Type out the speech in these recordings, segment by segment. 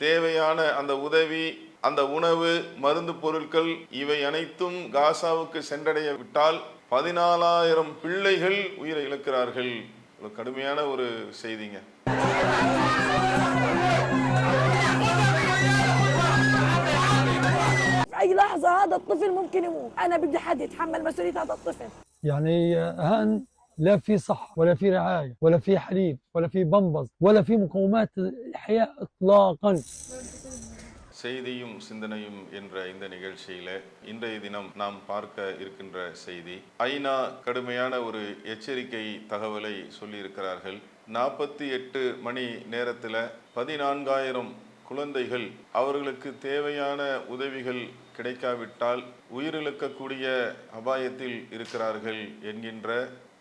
தேவையான அந்த உதவி அந்த உணவு மருந்து பொருட்கள் இவை அனைத்தும் காசாவுக்கு சென்றடைய விட்டால் பதினாலாயிரம் பிள்ளைகள் உயிரை இழக்கிறார்கள் ஒரு கடுமையான ஒரு செய்திங்க في أي لحظة هذا الطفل ممكن يموت أنا بدي حد يتحمل مسؤولية هذا الطفل يعني هان لا في صحة ولا في رعاية ولا في حليب ولا في بمبز ولا في مقومات الحياة إطلاقا செய்தியும் சிந்தனையும் என்ற இந்த நிகழ்ச்சியில இன்றைய தினம் நாம் பார்க்க இருக்கின்ற செய்தி ஐநா கடுமையான ஒரு எச்சரிக்கை தகவலை சொல்லியிருக்கிறார்கள் நாற்பத்தி எட்டு மணி நேரத்தில் பதினான்காயிரம் குழந்தைகள் அவர்களுக்கு தேவையான உதவிகள் கிடைக்காவிட்டால் உயிரிழக்கக்கூடிய அபாயத்தில் இருக்கிறார்கள் என்கின்ற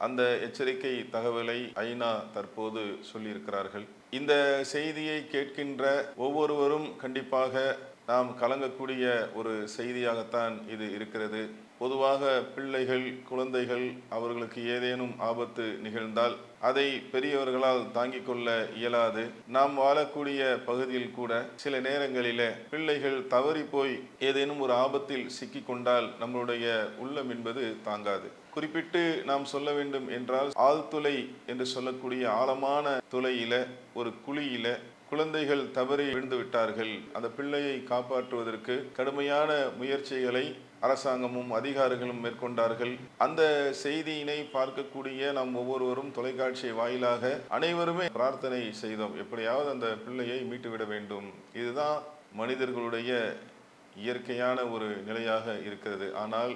அந்த எச்சரிக்கை தகவலை ஐநா தற்போது சொல்லியிருக்கிறார்கள். இந்த செய்தியை கேட்கின்ற ஒவ்வொருவரும் கண்டிப்பாக நாம் கலங்கக்கூடிய ஒரு செய்தியாகத்தான் இது இருக்கிறது. பொதுவாக பிள்ளைகள் குழந்தைகள் அவர்களுக்கு ஏதேனும் ஆபத்து நிகழ்ந்தால் அதை பெரியவர்களால் தாங்கிக் கொள்ள இயலாது. நாம் வாழக்கூடிய பகுதியில் கூட சில நேரங்களில பிள்ளைகள் தவறி போய் ஏதேனும் ஒரு ஆபத்தில் சிக்கிக் கொண்டால் நம்மளுடைய உள்ளம் என்பது தாங்காது. குறிப்பிட்டு நாம் சொல்ல வேண்டும் என்றால் ஆழ்துளை என்று சொல்லக்கூடிய ஆழமான துளையில ஒரு குழியில குழந்தைகள் தவறி விழுந்து விட்டார்கள். அந்த பிள்ளையை காப்பாற்றுவதற்கு கடுமையான முயற்சிகளை அரசாங்கமும் அதிகாரிகளும் மேற்கொண்டார்கள். அந்த செய்தியினை பார்க்கக்கூடிய நாம் ஒவ்வொருவரும் தொலைக்காட்சி வாயிலாக அனைவருமே பிரார்த்தனை செய்தோம். எப்படியாவது அந்த பிள்ளையை மீட்டுவிட வேண்டும். இதுதான் மனிதர்களுடைய இயற்கையான ஒரு நிலையாக இருக்கிறது. ஆனால்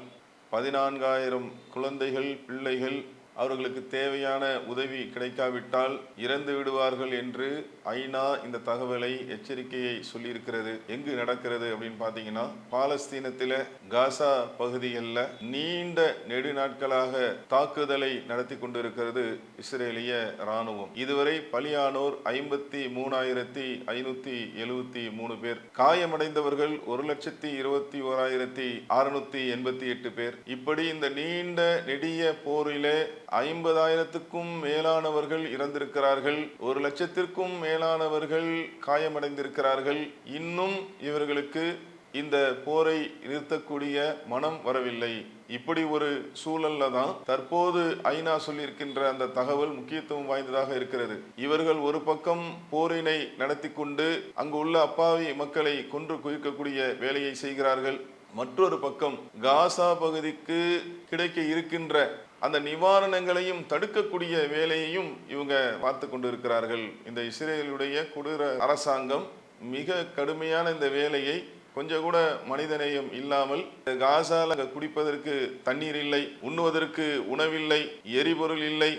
பதினான்காயிரம் குழந்தைகள் பிள்ளைகள் அவர்களுக்கு தேவையான உதவி கிடைக்காவிட்டால் இறந்து விடுவார்கள் என்று ஐநா இந்த தகவலை எச்சரிக்கையை சொல்லியிருக்கிறது. எங்கு நடக்கிறது அப்படின்னு பார்த்தீங்கன்னா பாலஸ்தீனத்தில் காசா பகுதிகளில் நீண்ட நெடு நாட்களாக தாக்குதலை நடத்தி கொண்டிருக்கிறது இஸ்ரேலிய இராணுவம். இதுவரை பலியானோர் ஐம்பத்தி மூணாயிரத்தி ஐநூத்தி எழுபத்தி மூணு பேர். காயமடைந்தவர்கள் ஒரு லட்சத்தி இருபத்தி ஓராயிரத்தி அறுநூத்தி எண்பத்தி எட்டு பேர். இப்படி இந்த நீண்ட நெடிய போரிலே ஐம்பதாயிரத்துக்கும் மேலானவர்கள் இறந்திருக்கிறார்கள். ஒரு லட்சத்திற்கும் மேலானவர்கள் காயமடைந்திருக்கிறார்கள். இன்னும் இவர்களுக்கு இந்த போரை நிறுத்தக்கூடிய மனம் வரவில்லை. இப்படி ஒரு சூழல்ல தான் தற்போது ஐநா சொல்லியிருக்கின்ற அந்த தகவல் முக்கியத்துவம் வாய்ந்ததாக இருக்கிறது. இவர்கள் ஒரு பக்கம் போரினை நடத்தி கொண்டு அங்கு உள்ள அப்பாவி மக்களை கொன்று குவிக்கக்கூடிய வேலையை செய்கிறார்கள். மற்றொரு பக்கம் காசா பகுதிக்கு கிடைக்க இருக்கின்ற அந்த நிவாரணங்களையும் தடுக்கக்கூடிய வேலையையும் இவங்க பார்த்து கொண்டு இருக்கிறார்கள் இந்த இஸ்ரேலுடைய கொடூர அரசாங்கம் மிக கடுமையான இந்த வேலையை கொஞ்சம் கூட மனிதநேயம் இல்லாமல் காசால குடிப்பதற்கு தண்ணீர் இல்லை உண்ணுவதற்கு உணவில்லை எரிபொருள் இல்லை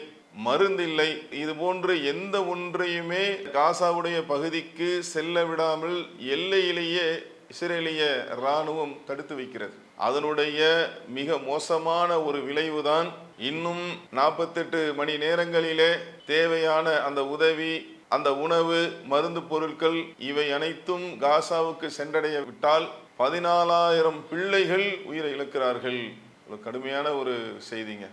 மருந்தில்லை இது போன்று எந்த ஒன்றையுமே காசாவுடைய பகுதிக்கு செல்ல விடாமல் எல்லையிலேயே இஸ்ரேலிய இராணுவம் தடுத்து வைக்கிறது. அதனுடைய மிக மோசமான ஒரு விளைவுதான் இன்னும் நாற்பத்தெட்டு மணி நேரங்களிலே தேவையான அந்த உதவி அந்த உணவு மருந்து பொருட்கள் இவை அனைத்தும் காசாவுக்கு சென்றடைய விட்டால் பதினாலாயிரம் பிள்ளைகள் உயிரை இழக்கிறார்கள். கடுமையான ஒரு செய்திங்க.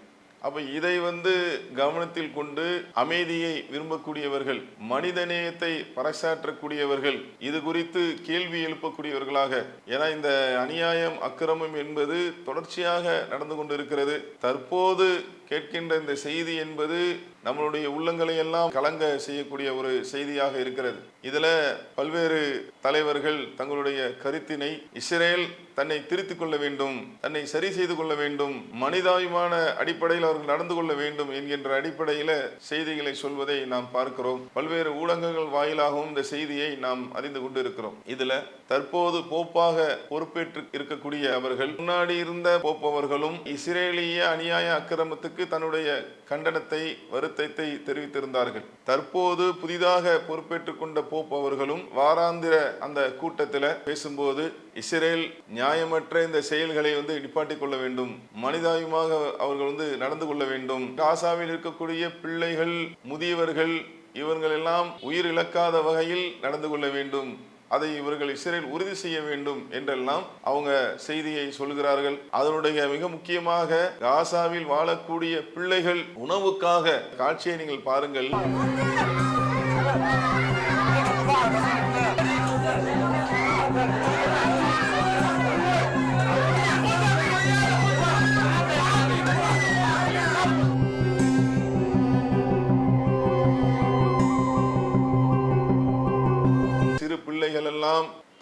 அப்போ இதை வந்து கவனத்தில் கொண்டு அமைதியை விரும்பக்கூடியவர்கள் மனிதநேயத்தை பறைசாற்றக்கூடியவர்கள் இது குறித்து கேள்வி எழுப்பக்கூடியவர்களாக. ஏன்னா இந்த அநியாயம் அக்கிரமம் என்பது தொடர்ச்சியாக நடந்து கொண்டிருக்கிறது. தற்போது கேட்கின்ற இந்த செய்தி என்பது நம்மளுடைய உள்ளங்களை எல்லாம் கலங்க செய்யக்கூடிய ஒரு செய்தியாக இருக்கிறது. இதுல பல்வேறு தலைவர்கள் தங்களுடைய கருத்தினை இஸ்ரேல் தன்னை திருத்திக் கொள்ள வேண்டும் தன்னை சரி செய்து கொள்ள வேண்டும் மனிதாபிமான அடிப்படையில் அவர்கள் நடந்து கொள்ள வேண்டும் என்கின்ற அடிப்படையில செய்திகளை சொல்வதை நாம் பார்க்கிறோம். பல்வேறு ஊடகங்கள் வாயிலாகவும் இந்த செய்தியை நாம் அறிந்து கொண்டு இருக்கிறோம் இதுல தற்போது போப்பாக பொறுப்பேற்று இருக்கக்கூடிய அவர்கள் முன்னாடி இருந்த போப்பவர்களும் இஸ்ரேலிய அநியாய அக்கிரமத்துக்கு தன்னுடைய கண்டனத்தை வருத்தத்தை தெரிவித்திருந்தார்கள். தற்போது புதிதாக பொறுப்பேற்றுக் கொண்ட போப் அவர்களும் வாராந்திர அந்த கூட்டத்தில் பேசும்போது இஸ்ரேல் நியாயமற்ற இந்த செயல்களை வந்து நிப்பாட்டிக் கொள்ள வேண்டும். மனிதாபிமாக அவர்கள் வந்து நடந்து கொள்ள வேண்டும். காசாவில் இருக்கக்கூடிய பிள்ளைகள் முதியவர்கள் இவர்கள் எல்லாம் உயிர் இழக்காத வகையில் நடந்து கொள்ள வேண்டும். அதை இவர்கள் இஸ்ரேல் உறுதி செய்ய வேண்டும் என்றெல்லாம் அவங்க செய்தியை சொல்கிறார்கள் அதனுடைய மிக முக்கியமாக காசாவில் வாழக்கூடிய பிள்ளைகள் உணவுக்காக காட்சியை நீங்கள் பாருங்கள்.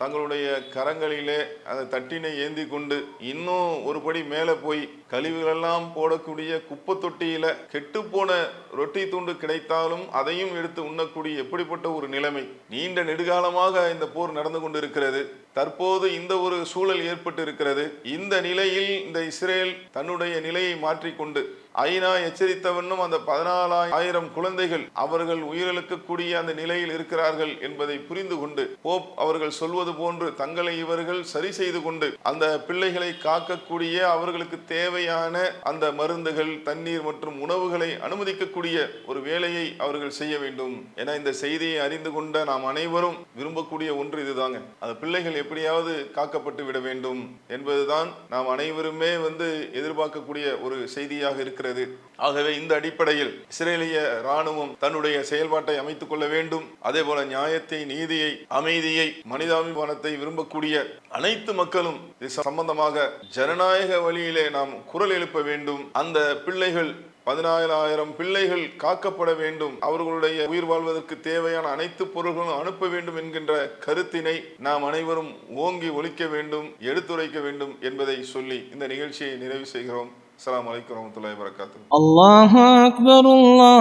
தங்களுடைய கரங்களிலே அந்த தட்டினை ஏந்தி கொண்டு இன்னும் ஒரு படி மேலே போய் கழிவுகளெல்லாம் போடக்கூடிய குப்பை தொட்டியில கெட்டுப்போன ரொட்டி துண்டு கிடைத்தாலும் அதையும் எடுத்து உண்ணக்கூடிய எப்படிப்பட்ட ஒரு நிலைமை? நீண்ட நெடுகாலமாக இந்த போர் நடந்து கொண்டிருக்கிறது. தற்போது இந்த ஒரு சூழல் ஏற்பட்டு இருக்கிறது இந்த நிலையில் இந்த இஸ்ரேல் தன்னுடைய நிலையை மாற்றிக்கொண்டு ஐநா எச்சரித்தவண்ணும் அந்த பதினாலாயிரம் குழந்தைகள் அவர்கள் உயிரிழக்கக்கூடிய அந்த நிலையில் இருக்கிறார்கள் என்பதை புரிந்து கொண்டு போப் அவர்கள் சொல்வது போன்று தங்களை இவர்கள் சரி செய்து கொண்டு அந்த பிள்ளைகளை காக்கக்கூடிய அவர்களுக்கு தேவையான அந்த மருந்துகள் தண்ணீர் மற்றும் உணவுகளை அனுமதிக்கக்கூடிய ஒரு வேலையை அவர்கள் செய்ய வேண்டும். என இந்த செய்தியை அறிந்து கொண்ட நாம் அனைவரும் விரும்பக்கூடிய ஒன்று இதுதாங்க. அந்த பிள்ளைகள் எப்படியாவது காக்கப்பட்டு விட வேண்டும் என்பதுதான் நாம் அனைவருமே வந்து எதிர்பார்க்கக்கூடிய ஒரு செய்தியாக இருக்கிறது. ஆகவே இந்த அடிப்படையில் இஸ்ரேலிய ராணுவம் தன்னுடைய செயல்பாட்டை அமைத்துக் கொள்ள வேண்டும். அதே போல நியாயத்தை நீதியை அமைதியை மனிதாபிமானத்தை விரும்பக்கூடிய அனைத்து மக்களும் இது சம்பந்தமாக ஜனநாயக வழியிலே நாம் குரல் எழுப்ப வேண்டும். அந்த பிள்ளைகள் பதினாயிரம் பிள்ளைகள் காக்கப்பட வேண்டும். அவர்களுடைய உயிர் வாழ்வதற்கு தேவையான அனைத்து பொருள்களும் அனுப்ப வேண்டும் என்கின்ற கருத்தினை நாம் அனைவரும் ஓங்கி ஒழிக்க வேண்டும் எடுத்துரைக்க வேண்டும் என்பதை சொல்லி இந்த நிகழ்ச்சியை நிறைவு செய்கிறோம். அஸ்லாம் வலைக்கம் வரமத்துல்லாஹி வரகாத்து அல்லாஹ் அக்பர் அல்லாஹ்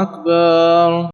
அக்பர்.